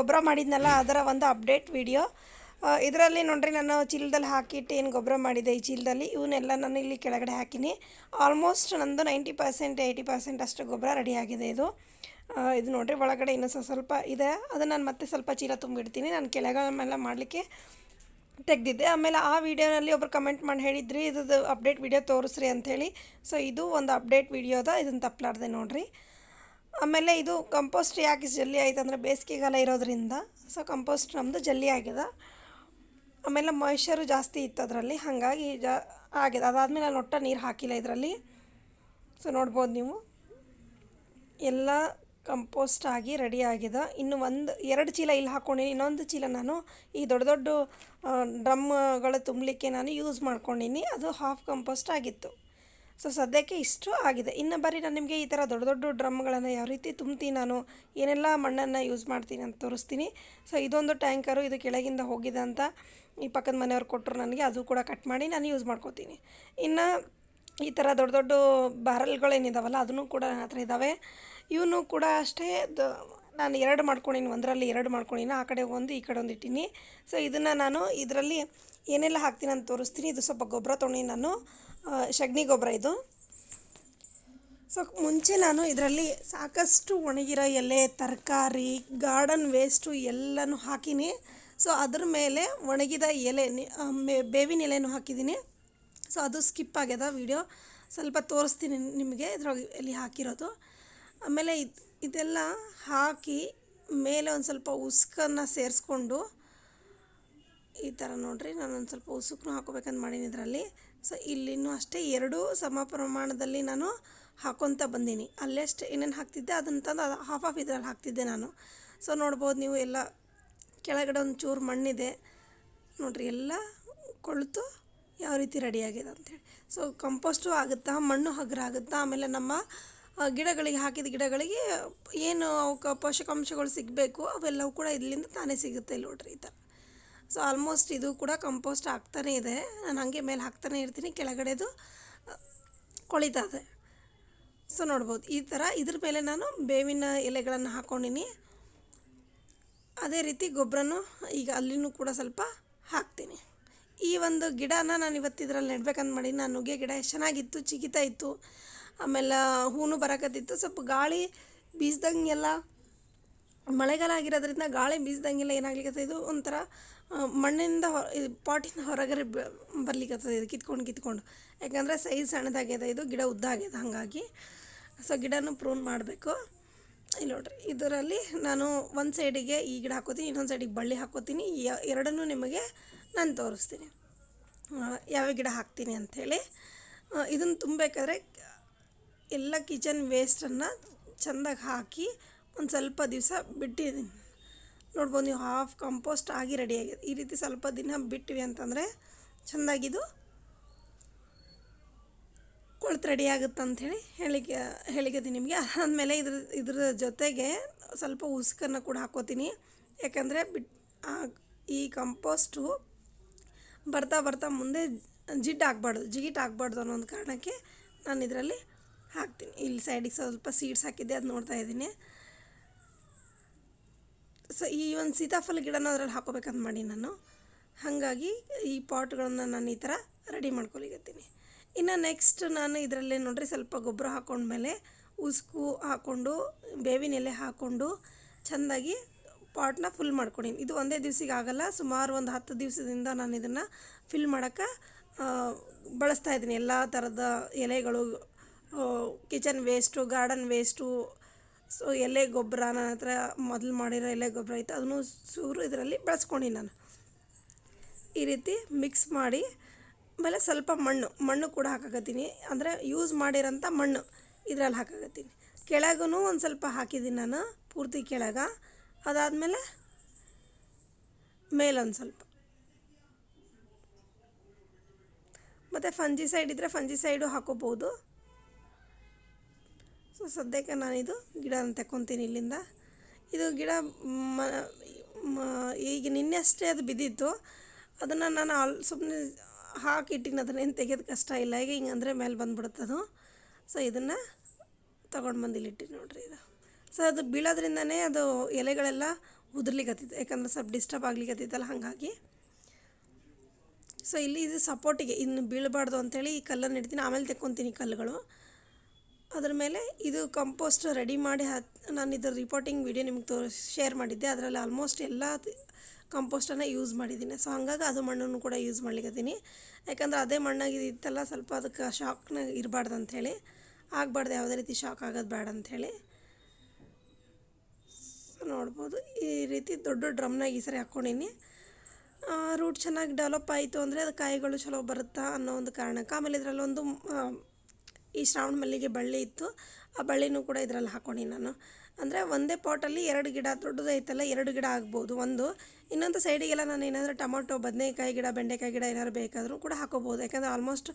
ಗೊಬ್ಬರ ಮಾಡಿದ್ನಲ್ಲ, ಅದರ ಒಂದು ಅಪ್ಡೇಟ್ ವಿಡಿಯೋ. ಇದರಲ್ಲಿ ನೋಡ್ರಿ ನಾನು ಚೀಲದಲ್ಲಿ ಹಾಕಿಟ್ಟು ಏನು ಗೊಬ್ಬರ ಮಾಡಿದೆ ಈ ಚೀಲದಲ್ಲಿ, ಇವನ್ನೆಲ್ಲ ನಾನು ಇಲ್ಲಿ ಕೆಳಗಡೆ ಹಾಕಿನಿ. ಆಲ್ಮೋಸ್ಟ್ ನಂದು ನೈಂಟಿ ಪರ್ಸೆಂಟ್ ಏಯ್ಟಿ ಪರ್ಸೆಂಟ್ ಅಷ್ಟು ಗೊಬ್ಬರ ರೆಡಿ ಆಗಿದೆ ಇದು. ಇದು ನೋಡ್ರಿ ಒಳಗಡೆ ಇನ್ನೂ ಸ್ವಲ್ಪ ಇದೆ. ಅದು ನಾನು ಮತ್ತೆ ಸ್ವಲ್ಪ ಚೀಲ ತುಂಬಿಡ್ತೀನಿ. ನಾನು ಕೆಳಗಡೆಲ್ಲ ಮಾಡಲಿಕ್ಕೆ ತೆಗೆದಿದ್ದೆ. ಆಮೇಲೆ ಆ ವಿಡಿಯೋನಲ್ಲಿ ಒಬ್ರು ಕಮೆಂಟ್ ಮಾಡಿ ಹೇಳಿದ್ರಿ ಇದು ಅಪ್ಡೇಟ್ ವಿಡಿಯೋ ತೋರಿಸ್ರಿ ಅಂಥೇಳಿ ಸೊ ಇದು ಒಂದು ಅಪ್ಡೇಟ್ ವಿಡಿಯೋದ, ಇದನ್ನು ತಪ್ಪಲಾರ್ದೆ ನೋಡ್ರಿ. ಆಮೇಲೆ ಇದು ಕಂಪೋಸ್ಟ್ ಯಾಕೆ ಜಲ್ಲಿ ಆಯ್ತು ಅಂದರೆ ಬೇಸಿಗೆಗಾಲ ಇರೋದ್ರಿಂದ. ಸೊ ಕಂಪೋಸ್ಟ್ ನಮ್ಮದು ಜಲ್ಲಿ ಆಗಿದೆ. ಆಮೇಲೆ ಮಾಯ್ಶ್ಚರು ಜಾಸ್ತಿ ಇತ್ತು ಅದರಲ್ಲಿ. ಹಾಗಾಗಿ ಜಾ ಆಗಿದೆ. ಅದಾದಮೇಲೆ ನಾನು ಒಟ್ಟ ನೀರು ಹಾಕಿಲ್ಲ ಇದರಲ್ಲಿ. ಸೊ ನೋಡ್ಬೋದು ನೀವು. ಎಲ್ಲ ಕಂಪೋಸ್ಟ್ ಆಗಿ ರೆಡಿ ಆಗಿದೆ. ಇನ್ನು ಒಂದು, ಎರಡು ಚೀಲ ಇಲ್ಲಿ ಹಾಕ್ಕೊಂಡಿನಿ ಇನ್ನೊಂದು ಚೀಲ ನಾನು ಈ ದೊಡ್ಡ ದೊಡ್ಡ ಡ್ರಮ್ಗಳು ತುಂಬಲಿಕ್ಕೆ ನಾನು ಯೂಸ್ ಮಾಡ್ಕೊಂಡಿನಿ. ಅದು ಹಾಫ್ ಕಂಪೋಸ್ಟ್ ಆಗಿತ್ತು. ಸೊ ಸದ್ಯಕ್ಕೆ ಇಷ್ಟು ಆಗಿದೆ. ಇನ್ನು ಬರೀ ನಾನು ನಿಮಗೆ ಈ ಥರ ದೊಡ್ಡ ದೊಡ್ಡ ಡ್ರಮ್ಗಳನ್ನು ಯಾವ ರೀತಿ ತುಂಬ್ತೀನಿ ನಾನು ಏನೆಲ್ಲ ಮಣ್ಣನ್ನು ಯೂಸ್ ಮಾಡ್ತೀನಿ ಅಂತ ತೋರಿಸ್ತೀನಿ. ಸೊ ಇದೊಂದು ಟ್ಯಾಂಕರು, ಇದು ಕೆಳಗಿಂದ ಹೋಗಿದೆ ಅಂತ ಈ ಪಕ್ಕದ ಮನೆಯವ್ರು ಕೊಟ್ಟರು ನನಗೆ, ಅದು ಕೂಡ ಕಟ್ ಮಾಡಿ ನಾನು ಯೂಸ್ ಮಾಡ್ಕೋತೀನಿ. ಇನ್ನು ಈ ಥರ ದೊಡ್ಡ ದೊಡ್ಡ ಬ್ಯಾರಲ್ಗಳೇನಿದಾವಲ್ಲ ಅದನ್ನು ಕೂಡ ನನ್ನ ಹತ್ರ ಇದ್ದಾವೆ ಇವನು ಕೂಡ ಅಷ್ಟೇ ದ ನಾನು ಎರಡು ಮಾಡ್ಕೊಂಡಿನಿ ಒಂದರಲ್ಲಿ ಎರಡು ಮಾಡ್ಕೊಂಡಿನಿ ಆ ಕಡೆ ಒಂದು, ಈ ಕಡೆ ಒಂದು ಇಟ್ಟೀನಿ. ಸೊ ಇದನ್ನು ನಾನು ಇದರಲ್ಲಿ ಏನೆಲ್ಲ ಹಾಕ್ತೀನಿ ಅಂತ ತೋರಿಸ್ತೀನಿ. ಇದು ಸ್ವಲ್ಪ ಗೊಬ್ಬರ ತೊಗೊಂಡು ನಾನು ಸಗಣಿ ಗೊಬ್ಬರ ಇದು. ಸೊ ಮುಂಚೆ ನಾನು ಇದರಲ್ಲಿ ಸಾಕಷ್ಟು ಒಣಗಿರೋ ಎಲೆ, ತರಕಾರಿ, ಗಾರ್ಡನ್ ವೇಸ್ಟು ಎಲ್ಲನೂ ಹಾಕಿನಿ. ಸೊ ಅದ್ರ ಮೇಲೆ ಒಣಗಿದ ಎಲೆ ಬೇವಿನ ಎಲೆನೂ ಹಾಕಿದ್ದೀನಿ ಸೊ ಅದು ಸ್ಕಿಪ್ ಆಗ್ಯದ ವಿಡಿಯೋ. ಸ್ವಲ್ಪ ತೋರಿಸ್ತೀನಿ ನಿಮಗೆ ಇದ್ರೊಳಗೆ ಎಲ್ಲಿ ಹಾಕಿರೋದು. ಆಮೇಲೆ ಇದು, ಇದೆಲ್ಲ ಹಾಕಿ ಮೇಲೆ ಒಂದು ಸ್ವಲ್ಪ ಉಸ್ಕನ್ನು ಸೇರಿಸ್ಕೊಂಡು ಈ ಥರ ನೋಡಿರಿ ನಾನು ಒಂದು ಸ್ವಲ್ಪ ಉಸುಕನ್ನು ಹಾಕೋಬೇಕಂತ ಮಾಡೀನಿ ಇದರಲ್ಲಿ. ಸೊ ಇಲ್ಲಿನೂ ಅಷ್ಟೇ ಎರಡೂ ಸಮ ಪ್ರಮಾಣದಲ್ಲಿ ನಾನು ಹಾಕೊತ ಬಂದೀನಿ. ಅಲ್ಲೇ ಅಷ್ಟೇ ಏನೇನು ಹಾಕ್ತಿದ್ದೆ, ಅದನ್ನು ತಂದು ಅದು ಹಾಫ್ ಆಫ್ ಇದರಲ್ಲಿ ಹಾಕ್ತಿದ್ದೆ ನಾನು. ಸೊ ನೋಡ್ಬೋದು ನೀವು ಎಲ್ಲ ಕೆಳಗಡೆ ಒಂದು ಚೂರು ಮಣ್ಣಿದೆ. ನೋಡಿರಿ ಎಲ್ಲ ಕೊಳ್ತು ಯಾವ ರೀತಿ ರೆಡಿಯಾಗಿದೆ ಅಂಥೇಳಿ ಸೊ ಕಂಪೋಸ್ಟು ಆಗುತ್ತಾ, ಮಣ್ಣು ಹಗ್ರ ಆಗುತ್ತಾ, ಆಮೇಲೆ ನಮ್ಮ ಗಿಡಗಳಿಗೆ ಹಾಕಿದ ಗಿಡಗಳಿಗೆ ಏನು ಅವಕ್ಕೆ ಪೋಷಕಾಂಶಗಳು ಸಿಗಬೇಕು, ಅವೆಲ್ಲವೂ ಕೂಡ ಇಲ್ಲಿಂದ ತಾನೇ ಸಿಗುತ್ತೆ ನೋಡ್ರಿ ಈ ಥರ ಸೊ ಆಲ್ಮೋಸ್ಟ್ ಇದು ಕೂಡ ಕಂಪೋಸ್ಟ್ ಆಗ್ತಾನೇ ಇದೆ. ನಾನು ಹಂಗೆ ಮೇಲೆ ಹಾಕ್ತಾನೆ ಇರ್ತೀನಿ, ಕೆಳಗಡೆದು ಕೊಳಿತದೆ. ಸೊ ನೋಡ್ಬೋದು. ಈ ಥರ ಇದ್ರ ಮೇಲೆ ನಾನು ಬೇವಿನ ಎಲೆಗಳನ್ನು ಹಾಕ್ಕೊಂಡಿನಿ ಅದೇ ರೀತಿ ಗೊಬ್ಬರನೂ ಈಗ ಅಲ್ಲಿನೂ ಕೂಡ ಸ್ವಲ್ಪ ಹಾಕ್ತೀನಿ. ಈ ಒಂದು ಗಿಡನ ನಾನು ಇವತ್ತು ಇದರಲ್ಲಿ ನೆಡ್ಬೇಕಂತ ಮಾಡಿ, ನಾನು ನುಗ್ಗೆ ಗಿಡ ಎಷ್ಟು ಚೆನ್ನಾಗಿತ್ತು, ಚಿಗಿತಾ ಇತ್ತು. ಆಮೇಲೆ ಹೂನು ಬರಕತ್ತಿತ್ತು. ಸ್ವಲ್ಪ ಗಾಳಿ ಬೀಸ್ದಂಗೆಲ್ಲ, ಮಳೆಗಾಲ ಆಗಿರೋದ್ರಿಂದ ಗಾಳಿ ಬೀಸ್ದಂಗೆಲ್ಲ ಏನಾಗ್ಲಿಕ್ಕೆ ಇದು? ಒಂಥರ ಮಣ್ಣಿಂದ ಹೊ ಪಾಟಿಂದ ಹೊರಗಡೆ ಬರ್ಲಿಕ್ಕೆ ಇದು ಕಿತ್ಕೊಂಡು ಕಿತ್ಕೊಂಡು. ಯಾಕಂದರೆ ಸೈಜ್ ಸಣ್ಣದಾಗ್ಯದ ಇದು, ಗಿಡ ಉದ್ದ ಆಗ್ಯದ ಹಾಗಾಗಿ. ಸೊ, ಗಿಡನೂ ಪ್ರೂನ್ ಮಾಡಬೇಕು. ಇಲ್ಲಿ ನೋಡ್ರಿ, ಇದರಲ್ಲಿ ನಾನು ಒಂದು ಸೈಡಿಗೆ ಈ ಗಿಡ ಹಾಕೋತೀನಿ, ಇನ್ನೊಂದು ಸೈಡಿಗೆ ಬಳ್ಳಿ ಹಾಕೋತೀನಿ. ಎರಡನ್ನೂ ನಿಮಗೆ ನಾನು ತೋರಿಸ್ತೀನಿ. ಯಾವ್ಯಾವ ಗಿಡ ಹಾಕ್ತೀನಿ ಅಂಥೇಳಿ ಇದನ್ನು ತುಂಬಬೇಕಾದ್ರೆ ಎಲ್ಲ ಕಿಚನ್ ವೇಸ್ಟನ್ನು ಚೆಂದಾಗಿ ಹಾಕಿ ಒಂದು ಸ್ವಲ್ಪ ದಿವಸ ಬಿಟ್ಟಿದ್ದೀನಿ ನೋಡ್ಬೋದು ನೀವು ಹಾಫ್ ಕಂಪೋಸ್ಟ್ ಆಗಿ ರೆಡಿ ಆಗಿದೆ. ಈ ರೀತಿ ಸ್ವಲ್ಪ ದಿನ ಬಿಟ್ಟಿವಿ ಅಂತಂದರೆ ಚೆಂದಾಗಿದು ಕೊಳ್ತು ರೆಡಿ ಆಗುತ್ತೆ ಅಂಥೇಳಿ ಹೇಳಿಕೆ ಹೇಳಿಕತ್ತೀನಿ ನಿಮಗೆ. ಆದಮೇಲೆ ಇದ್ರ ಇದ್ರ ಜೊತೆಗೆ ಸ್ವಲ್ಪ ಉಸುಕನ್ನು ಕೂಡ ಹಾಕೋತೀನಿ. ಯಾಕಂದರೆ ಬಿಟ್ ಈ ಕಂಪೋಸ್ಟು ಬರ್ತಾ ಬರ್ತಾ ಮುಂದೆ ಜಿಡ್ಡು ಆಗಬಾರ್ದು, ಜಿಗಿಟ್ ಆಗಬಾರ್ದು ಅನ್ನೋ ಒಂದು ಕಾರಣಕ್ಕೆ ನಾನು ಇದರಲ್ಲಿ ಹಾಕ್ತೀನಿ. ಇಲ್ಲಿ ಸೈಡಿಗೆ ಸ್ವಲ್ಪ ಸೀಡ್ಸ್ ಹಾಕಿದ್ದೆ ಅದು ನೋಡ್ತಾ ಇದ್ದೀನಿ. ಸೊ ಈ ಒಂದು ಸೀತಾಫಲ ಗಿಡನ ಅದ್ರಲ್ಲಿ ಹಾಕೋಬೇಕಂತ ಮಾಡಿ ನಾನು. ಹಾಗಾಗಿ ಈ ಪಾಟ್ಗಳನ್ನು ನಾನು ಈ ಥರ ರೆಡಿ ಮಾಡ್ಕೊಲಿಗತ್ತೀನಿ ಇನ್ನು ನೆಕ್ಸ್ಟ್ ನಾನು ಇದರಲ್ಲೇ ನೋಡಿರಿ, ಸ್ವಲ್ಪ ಗೊಬ್ಬರ ಹಾಕೊಂಡ್ಮೇಲೆ ಉಸುಕು ಹಾಕ್ಕೊಂಡು ಬೇವಿನ ಎಲೆ ಹಾಕ್ಕೊಂಡು ಚೆಂದಾಗಿ ಪಾಟ್ನ ಫುಲ್ ಮಾಡ್ಕೊಂಡೀನಿ ಇದು ಒಂದೇ ದಿವ್ಸಿಗೆ ಆಗಲ್ಲ, ಸುಮಾರು ಒಂದು ಹತ್ತು ದಿವಸದಿಂದ ನಾನು ಇದನ್ನು ಫಿಲ್ ಮಾಡೋಕ್ಕೆ ಬಳಸ್ತಾ ಇದ್ದೀನಿ. ಎಲ್ಲ ಥರದ ಎಲೆಗಳು kitchen waste garden waste so ಎಲೆ ಗೊಬ್ಬರ ನನ್ನ ಹತ್ರ ಮೊದಲು ಮಾಡಿರೋ ಎಲೆ ಗೊಬ್ಬರ ಇತ್ತು ಅದನ್ನು ಸೂರು ಇದರಲ್ಲಿ ಬಳಸ್ಕೊಂಡು ನಾನು. ಈ ರೀತಿ ಮಿಕ್ಸ್ ಮಾಡಿ, ಆಮೇಲೆ ಸ್ವಲ್ಪ ಮಣ್ಣು ಮಣ್ಣು ಕೂಡ ಹಾಕಕತ್ತೀನಿ. ಅಂದರೆ ಯೂಸ್ ಮಾಡಿರೋಂಥ ಮಣ್ಣು ಇದರಲ್ಲಿ ಹಾಕಕತ್ತೀನಿ. ಕೆಳಗೂ ಒಂದು ಸ್ವಲ್ಪ ಹಾಕಿದ್ದೀನಿ ನಾನು, ಪೂರ್ತಿ ಕೆಳಗ. ಅದಾದಮೇಲೆ ಮೇಲೊಂದು ಸ್ವಲ್ಪ. ಮತ್ತು ಫಂಜಿ ಸೈಡ್ ಇದ್ದರೆ ಫಂಜಿ ಸೈಡು ಹಾಕೋಬೋದು ಸೊ ಸದ್ಯಕ್ಕೆ ನಾನಿದು ಗಿಡನ ತಗೊತೀನಿ ಇಲ್ಲಿಂದ. ಇದು ಗಿಡ ಮ ಈಗ ನಿನ್ನೆ ಅಷ್ಟೇ ಅದು ಬಿದ್ದಿತ್ತು. ಅದನ್ನು ನಾನು ಆಲ್ ಸುಮ್ಮನೆ ಹಾಕಿಟ್ಟಿನ ಅದನ್ನೇನು ತೆಗೆಯೋದು ಕಷ್ಟ ಇಲ್ಲ. ಈಗ ಹಿಂಗೆ ಅಂದರೆ ಮೇಲೆ ಬಂದ್ಬಿಡುತ್ತೆ ಅದು. ಸೊ ಇದನ್ನು ತೊಗೊಂಡು ಬಂದು ಇಲ್ಲಿಟ್ಟಿನಿ ನೋಡಿರಿ ಇದು. ಸೊ ಅದು ಬೀಳೋದ್ರಿಂದನೇ ಅದು ಎಲೆಗಳೆಲ್ಲ ಉದುರ್ಲಿಕ್ಕತ್ತಿತ್ತು ಯಾಕಂದ್ರೆ ಸ್ವಲ್ಪ ಡಿಸ್ಟರ್ಬ್ ಆಗ್ಲಿಕ್ಕತ್ತಿತ್ತಲ್ಲ ಹಾಗಾಗಿ. ಸೊ ಇಲ್ಲಿ ಇದು ಸಪೋರ್ಟಿಗೆ ಇನ್ನು ಬೀಳಬಾರ್ದು ಅಂತೇಳಿ ಈ ಕಲ್ಲನ್ನು ಇಡ್ತೀನಿ. ಆಮೇಲೆ ತೆಕ್ಕೊತೀನಿ ಕಲ್ಲುಗಳು. ಅದ್ರ ಮೇಲೆ ಇದು ಕಂಪೋಸ್ಟ್ ರೆಡಿ ಮಾಡಿ ಹತ್, ನಾನು ಇದ್ರ ರಿಪೋರ್ಟಿಂಗ್ ವಿಡಿಯೋ ನಿಮ್ಗೆ ತೋ ಶೇರ್ ಮಾಡಿದ್ದೆ. ಅದರಲ್ಲಿ ಆಲ್ಮೋಸ್ಟ್ ಎಲ್ಲ ಕಂಪೋಸ್ಟನ್ನು ಯೂಸ್ ಮಾಡಿದ್ದೀನಿ. ಸೊ ಹಂಗಾಗಿ ಅದು ಮಣ್ಣನ್ನು ಕೂಡ ಯೂಸ್ ಮಾಡ್ಲಿಕ್ಕತ್ತೀನಿ ಯಾಕಂದ್ರೆ ಅದೇ ಮಣ್ಣಾಗಿ ಇತ್ತಲ್ಲ ಸ್ವಲ್ಪ ಅದಕ್ಕೆ ಶಾಕ್ನ ಇರಬಾರ್ದು ಅಂಥೇಳಿ ಆಗಬಾರ್ದು, ಯಾವುದೇ ರೀತಿ ಶಾಕ್ ಆಗೋದು ಬೇಡ ಅಂಥೇಳಿ ಸೊ ನೋಡ್ಬೋದು. ಈ ರೀತಿ ದೊಡ್ಡ ಡ್ರಮ್ನಾಗ ಈ ಸರಿ ಹಾಕ್ಕೊಂಡೀನಿ. ರೂಟ್ ಚೆನ್ನಾಗಿ ಡೆವಲಪ್ ಆಯಿತು ಅಂದರೆ ಅದು ಕಾಯಿಗಳು ಚಲೋ ಬರುತ್ತಾ ಅನ್ನೋ ಒಂದು ಕಾರಣಕ್ಕೆ. ಆಮೇಲೆ ಇದರಲ್ಲೊಂದು ಈ ಶ್ರಾವಣ ಮಲ್ಲಿಗೆ ಬಳ್ಳಿ ಇತ್ತು. ಆ ಬಳ್ಳಿನೂ ಕೂಡ ಇದರಲ್ಲಿ ಹಾಕ್ಕೊಂಡಿ ನಾನು. ಅಂದರೆ ಒಂದೇ ಪಾಟಲ್ಲಿ ಎರಡು ಗಿಡ, ದೊಡ್ಡದು ಐತಲ್ಲ, ಎರಡು ಗಿಡ ಆಗ್ಬೋದು, ಒಂದು. ಇನ್ನೊಂದು ಸೈಡಿಗೆಲ್ಲ ನಾನು ಏನಾದರೂ ಟೊಮೊಟೊ, ಬದನೆಕಾಯಿ ಗಿಡ, ಬೆಂಡೆಕಾಯಿ ಗಿಡ ಏನಾದ್ರು ಬೇಕಾದರೂ ಕೂಡ ಹಾಕೋಬೋದು. ಯಾಕಂದರೆ ಆಲ್ಮೋಸ್ಟ್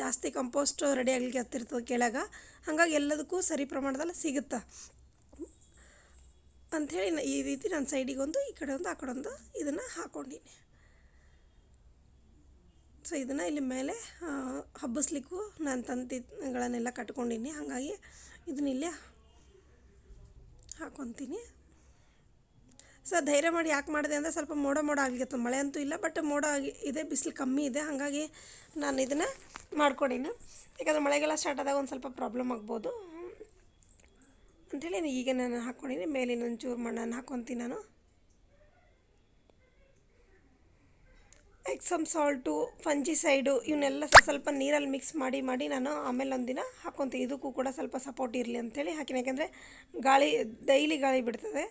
ಜಾಸ್ತಿ ಕಂಪೋಸ್ಟ್ ರೆಡಿ ಆಗಲಿಕ್ಕೆ ಹತ್ತಿರ್ತದೆ ಕೆಳಗೆ. ಹಾಗಾಗಿ ಎಲ್ಲದಕ್ಕೂ ಸರಿ ಪ್ರಮಾಣದಲ್ಲಿ ಸಿಗುತ್ತೆ? ಅಂಥೇಳಿ ಈ ರೀತಿ ನಾನು ಸೈಡಿಗೊಂದು ಈ ಕಡೆ ಒಂದು, ಆ ಕಡೆ ಒಂದು ಇದನ್ನು ಹಾಕ್ಕೊಂಡಿನಿ ಸೊ ಇದನ್ನು ಇಲ್ಲಿ ಮೇಲೆ ಹಬ್ಬಿಸ್ಲಿಕ್ಕೂ ನಾನು ತಂತಿಗಳನ್ನೆಲ್ಲ ಕಟ್ಕೊಂಡಿನಿ. ಹಾಗಾಗಿ ಇದನ್ನ ಇಲ್ಲೇ ಹಾಕೊತೀನಿ. ಸೊ ಧೈರ್ಯ ಮಾಡಿ ಯಾಕೆ ಮಾಡಿದೆ ಅಂದರೆ ಸ್ವಲ್ಪ ಮೋಡ ಮೋಡ ಆಗ್ಲಿಕ್ಕೆ ಮಳೆ ಅಂತೂ ಇಲ್ಲ ಬಟ್ ಮೋಡ ಆಗಿ ಇದೆ, ಬಿಸಿಲು ಕಮ್ಮಿ ಇದೆ. ಹಾಗಾಗಿ ನಾನು ಇದನ್ನು ಮಾಡ್ಕೊಂಡಿನಿ. ಯಾಕಂದರೆ ಮಳೆಗಾಲ ಸ್ಟಾರ್ಟ್ ಆದಾಗ ಒಂದು ಸ್ವಲ್ಪ ಪ್ರಾಬ್ಲಮ್ ಆಗ್ಬೋದು. ಅಂಥೇಳಿ ಈಗ ನಾನು ಹಾಕ್ಕೊಂಡಿನಿ ಮೇಲಿನ ಒಂಚೂರು ಮಣ್ಣನ್ನು ಹಾಕ್ಕೊತೀನಿ ನಾನು. ಎಕ್ಸಮ್ ಸಾಲ್ಟು ಫಂಜಿ ಸೈಡು ಇವನ್ನೆಲ್ಲ ಸ್ವಲ್ಪ ನೀರಲ್ಲಿ ಮಿಕ್ಸ್ ಮಾಡಿ ಮಾಡಿ ನಾನು ಆಮೇಲೆ ಒಂದಿನ ಹಾಕೊತೀನಿ ಇದಕ್ಕೂ ಕೂಡ ಸ್ವಲ್ಪ ಸಪೋರ್ಟ್ ಇರಲಿ ಅಂತೇಳಿ ಹಾಕಿನ. ಯಾಕೆಂದರೆ ಗಾಳಿ ಡೈಲಿ ಗಾಳಿ ಬಿಡ್ತದೆ.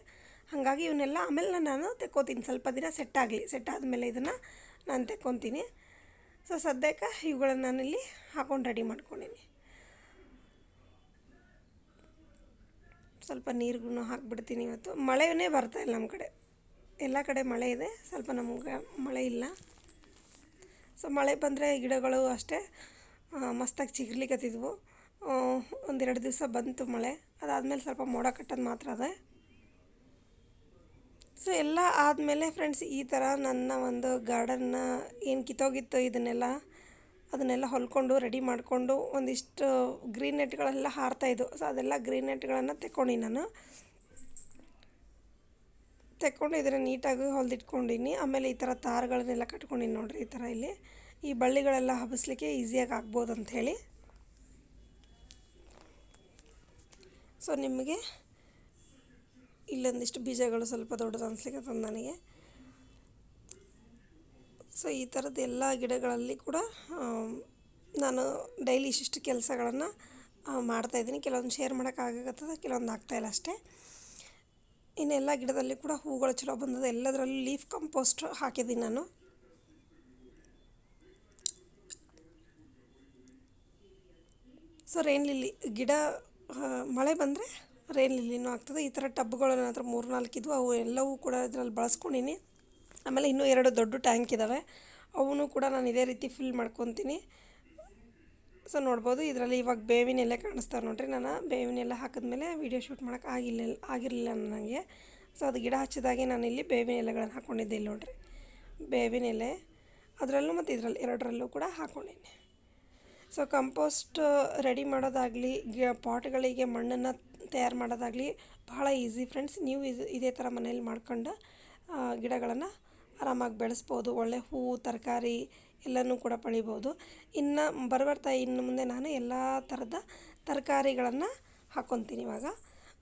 ಹಾಗಾಗಿ ಇವನ್ನೆಲ್ಲ ಆಮೇಲೆ ನಾನು ತೆಕ್ಕೋತೀನಿ. ಸ್ವಲ್ಪ ದಿನ ಸೆಟ್ ಆಗಲಿ. ಸೆಟ್ ಆದಮೇಲೆ ಇದನ್ನು ನಾನು ತೆಕ್ಕೊತೀನಿ. ಸೊ ಸದ್ಯಕ್ಕೆ ಇವುಗಳನ್ನು ನಾನಿಲ್ಲಿ ಹಾಕೊಂಡು ರೆಡಿ ಮಾಡ್ಕೊಂಡಿನಿ. ಸ್ವಲ್ಪ ನೀರಿಗೂ ಹಾಕ್ಬಿಡ್ತೀನಿ ಇವತ್ತು. ಮಳೆಯೇ ಬರ್ತಾ ಇಲ್ಲ ನಮ್ಮ ಕಡೆ. ಎಲ್ಲ ಕಡೆ ಮಳೆ ಇದೆ. ಸ್ವಲ್ಪ ನಮಗೆ ಮಳೆ ಇಲ್ಲ. ಸೊ ಮಳೆ ಬಂದರೆ ಗಿಡಗಳು ಅಷ್ಟೇ ಮಸ್ತಾಗಿ ಚಿಗಿರ್ಲಿಕ್ಕತ್ತಿದ್ವು ಒಂದೆರಡು ದಿವಸ ಬಂತು ಮಳೆ, ಅದಾದಮೇಲೆ ಸ್ವಲ್ಪ ಮೋಡ ಕಟ್ಟೋದು ಮಾತ್ರ ಅದೇ. ಸೊ ಎಲ್ಲ ಆದಮೇಲೆ ಫ್ರೆಂಡ್ಸ್ ಈ ಥರ ನನ್ನ ಒಂದು ಗಾರ್ಡನ್ನ ಏನು ಕಿತ್ತೋಗಿತ್ತು ಇದನ್ನೆಲ್ಲ, ಅದನ್ನೆಲ್ಲ ಹೊಲ್ಕೊಂಡು ರೆಡಿ ಮಾಡಿಕೊಂಡು ಒಂದಿಷ್ಟು ಗ್ರೀನ್ ನೆಟ್ಗಳೆಲ್ಲ ಹಾರ್ತಾಯಿದ್ವು ಸೊ ಅದೆಲ್ಲ ಗ್ರೀನ್ ನೆಟ್ಗಳನ್ನು ತೆಕ್ಕೊಂಡು ನಾನು. ತೆಕ್ಕೊಂಡು ಇದನ್ನು ನೀಟಾಗಿ ಹೊಲ್ದಿಟ್ಕೊಂಡಿನಿ. ಆಮೇಲೆ ಈ ಥರ ತಾರ್ಗಳನ್ನೆಲ್ಲ ಕಟ್ಕೊಂಡಿನಿ ನೋಡಿರಿ ಈ ಥರ ಇಲ್ಲಿ. ಈ ಬಳ್ಳಿಗಳೆಲ್ಲ ಹಬ್ಬಿಸ್ಲಿಕ್ಕೆ ಈಸಿಯಾಗಿ ಆಗ್ಬೋದು ಅಂತ ಹೇಳಿ ಸೊ ನಿಮಗೆ ಇಲ್ಲೊಂದಿಷ್ಟು ಬೀಜಗಳು ಸ್ವಲ್ಪ ದೊಡ್ಡದು ಅನಿಸ್ಲಿಕ್ಕೆ ನನಗೆ. ಸೊ ಈ ಥರದ ಎಲ್ಲ ಗಿಡಗಳಲ್ಲಿ ಕೂಡ ನಾನು ಡೈಲಿ ಇಷ್ಟಿಷ್ಟು ಕೆಲಸಗಳನ್ನು ಮಾಡ್ತಾಯಿದ್ದೀನಿ ಕೆಲವೊಂದು ಶೇರ್ ಮಾಡೋಕ್ಕಾಗತ್ತದ ಕೆಲವೊಂದು ಆಗ್ತಾಯಿಲ್ಲ ಅಷ್ಟೇ. ಇನ್ನೆಲ್ಲ ಗಿಡದಲ್ಲಿ ಕೂಡ ಹೂಗಳು ಚಲೋ ಬಂದದ. ಎಲ್ಲದರಲ್ಲೂ ಲೀಫ್ ಕಂಪೋಸ್ಟ್ ಹಾಕಿದ್ದೀನಿ ನಾನು. ಸೊ ರೇನ್ ಲಿಲ್ಲಿ ಗಿಡ ಮಳೆ ಬಂದರೆ ರೇನ್ ಲಿಲ್ಲಿನೂ ಆಗ್ತದೆ. ಈ ಥರ ಟಬ್ಗಳು ನನ್ನ ಹತ್ರ ಮೂರು ನಾಲ್ಕು ಇದ್ವು, ಅವು ಎಲ್ಲವೂ ಕೂಡ ಇದರಲ್ಲಿ ಬಳಸ್ಕೊಂಡಿನಿ. ಆಮೇಲೆ ಇನ್ನೂ ಎರಡು ದೊಡ್ಡ ಟ್ಯಾಂಕ್ ಇದ್ದಾವೆ ಅವನು ಕೂಡ ನಾನು ಇದೇ ರೀತಿ ಫಿಲ್ ಮಾಡ್ಕೊತೀನಿ. ಸೊ ನೋಡ್ಬೋದು, ಇದರಲ್ಲಿ ಇವಾಗ ಬೇವಿನ ಎಲೆ ಕಾಣಿಸ್ತಾವೆ ನೋಡ್ರಿ ನಾನು. ಬೇವಿನ ಎಲೆ ಹಾಕಿದ್ಮೇಲೆ ವೀಡಿಯೋ ಶೂಟ್ ಮಾಡೋಕೆ ಆಗಿಲ್ಲ, ಆಗಿರಲಿಲ್ಲ ನನಗೆ ಸೊ ಅದು ಗಿಡ ಹಚ್ಚಿದಾಗೆ ನಾನು ಇಲ್ಲಿ ಬೇವಿನ ಎಲೆಗಳನ್ನು ಹಾಕ್ಕೊಂಡಿದ್ದೆ ಇಲ್ಲಿ ನೋಡ್ರಿ. ಬೇವಿನ ಎಲೆ ಅದರಲ್ಲೂ ಮತ್ತು ಇದರಲ್ಲಿ ಎರಡರಲ್ಲೂ ಕೂಡ ಹಾಕ್ಕೊಂಡಿನಿ ಸೊ ಕಂಪೋಸ್ಟ್ ರೆಡಿ ಮಾಡೋದಾಗಲಿ, ಗಿ, ಪಾಟ್ಗಳಿಗೆ ಮಣ್ಣನ್ನು ತಯಾರು ಮಾಡೋದಾಗಲಿ ಬಹಳ ಈಸಿ ಫ್ರೆಂಡ್ಸ್ ನೀವು ಇದು, ಇದೇ ಥರ ಮನೇಲಿ ಮಾಡ್ಕೊಂಡು ಗಿಡಗಳನ್ನು ಆರಾಮಾಗಿ ಬೆಳೆಸ್ಬೋದು. ಒಳ್ಳೆ ಹೂವು ತರಕಾರಿ ಎಲ್ಲನೂ ಕೂಡ ಪಡಿಬೋದು ಇನ್ನು ಬರ್ಬರ್ತಾ ಇನ್ನು ಮುಂದೆ ನಾನು ಎಲ್ಲ ಥರದ ತರಕಾರಿಗಳನ್ನು ಹಾಕ್ಕೊತೀನಿ ಇವಾಗ.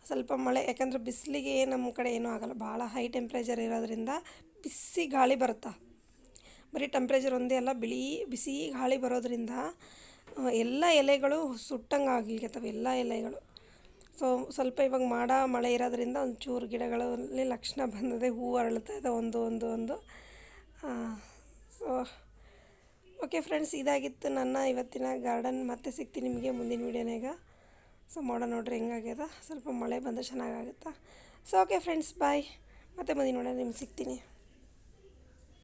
ಸ್ವಲ್ಪ ಮಳೆ, ಯಾಕಂದರೆ ಬಿಸಿಲಿಗೆ ನಮ್ಮ ಕಡೆ ಏನೂ ಆಗಲ್ಲ. ಭಾಳ ಹೈ ಟೆಂಪ್ರೇಚರ್ ಇರೋದ್ರಿಂದ ಬಿಸಿ ಗಾಳಿ ಬರುತ್ತಾ? ಬರೀ ಟೆಂಪ್ರೇಚರ್ ಒಂದೇ ಅಲ್ಲ, ಬಿಳಿ, ಬಿಸಿ ಗಾಳಿ ಬರೋದ್ರಿಂದ ಎಲ್ಲ ಎಲೆಗಳು ಸುಟ್ಟಂಗೆ ಆಗ್ಲಿಕ್ಕತ್ತವೆ ಎಲ್ಲ ಎಲೆಗಳು. ಸೊ ಸ್ವಲ್ಪ ಇವಾಗ ಮಾಡ, ಮಳೆ ಇರೋದ್ರಿಂದ ಒಂಚೂರು ಗಿಡಗಳಲ್ಲಿ ಲಕ್ಷಣ ಬಂದಿದೆ, ಹೂವು ಅರಳುತ್ತಾ ಇದೆ, ಒಂದು ಒಂದು ಒಂದು. ಸೊ ಓಕೆ ಫ್ರೆಂಡ್ಸ್ ಇದಾಗಿತ್ತು ನನ್ನ ಇವತ್ತಿನ ಗಾರ್ಡನ್ ಮತ್ತೆ ಸಿಗ್ತೀನಿ ನಿಮಗೆ ಮುಂದಿನ ವೀಡಿಯೋನಾಗ ಸೊ ಮೋಡ ನೋಡ್ರಿ, ಹೆಂಗಾಗ್ಯದ? ಸ್ವಲ್ಪ ಮಳೆ ಬಂದರೆ ಚೆನ್ನಾಗಾಗುತ್ತಾ? ಸೊ ಓಕೆ ಫ್ರೆಂಡ್ಸ್ ಬಾಯ್ ಮತ್ತೆ ಮುಂದಿನ ವೀಡಿಯೋ ನಿಮ್ಗೆ ಸಿಗ್ತೀನಿ.